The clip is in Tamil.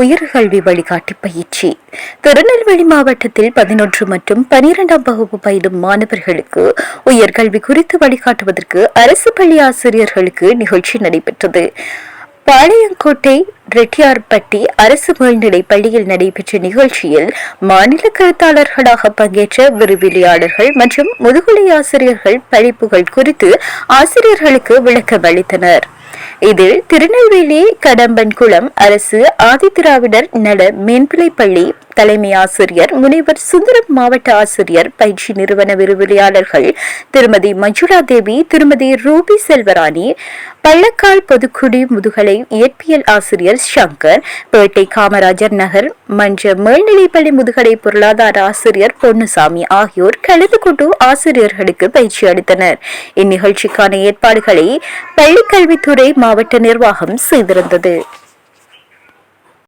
உயர்கல்வி வழிகாட்டி பயிற்சி. திருநெல்வேலி மாவட்டத்தில் பதினொன்று மற்றும் பனிரெண்டாம் வகுப்பு பயிலும் மாணவர்களுக்கு உயர்கல்வி குறித்து வழிகாட்டுவதற்கு அரசு பள்ளி ஆசிரியர்களுக்கு நிகழ்ச்சி நடைபெற்றது. பாளையங்கோட்டை ரெட்டியார்பட்டி அரசு மேல்நிலை பள்ளியில் நடைபெற்ற நிகழ்ச்சியில் மாநில கருத்தாளர்களாக பங்கேற்ற விரிவிலியாளர்கள் மற்றும் முதுகலை ஆசிரியர்கள் படிப்புகள் குறித்து ஆசிரியர்களுக்கு விளக்கம் அளித்தனர் இதில் திருநெல்வேலி கடம்பன்குளம் அரசு ஆதிதிராவிடர் நல மேன்பிள்ளைப்பள்ளி தலைமை ஆசிரியர் முனைவர் சுந்தரம் மாவட்ட ஆசிரியர் பயிற்சி நிறுவன விரிவுரையாளர்கள் திருமதி மஞ்சுளா தேவி திருமதி ரூபி செல்வராணி பள்ளக்கால் பொதுக்குடி முதுகலை இயற்பியல் ஆசிரியர் சங்கர் பேட்டை காமராஜர் நகர் மன்ற மேல்நிலைப்பள்ளி முதுகலை பொருளாதார ஆசிரியர் பொன்னுசாமி ஆகியோர் கலந்து கொண்டு ஆசிரியர்களுக்கு பயிற்சி அளித்தனர். இந்நிகழ்ச்சிக்கான ஏற்பாடுகளை பள்ளிக்கல்வித்துறை மாவட்ட நிர்வாகம் செய்திருந்தது.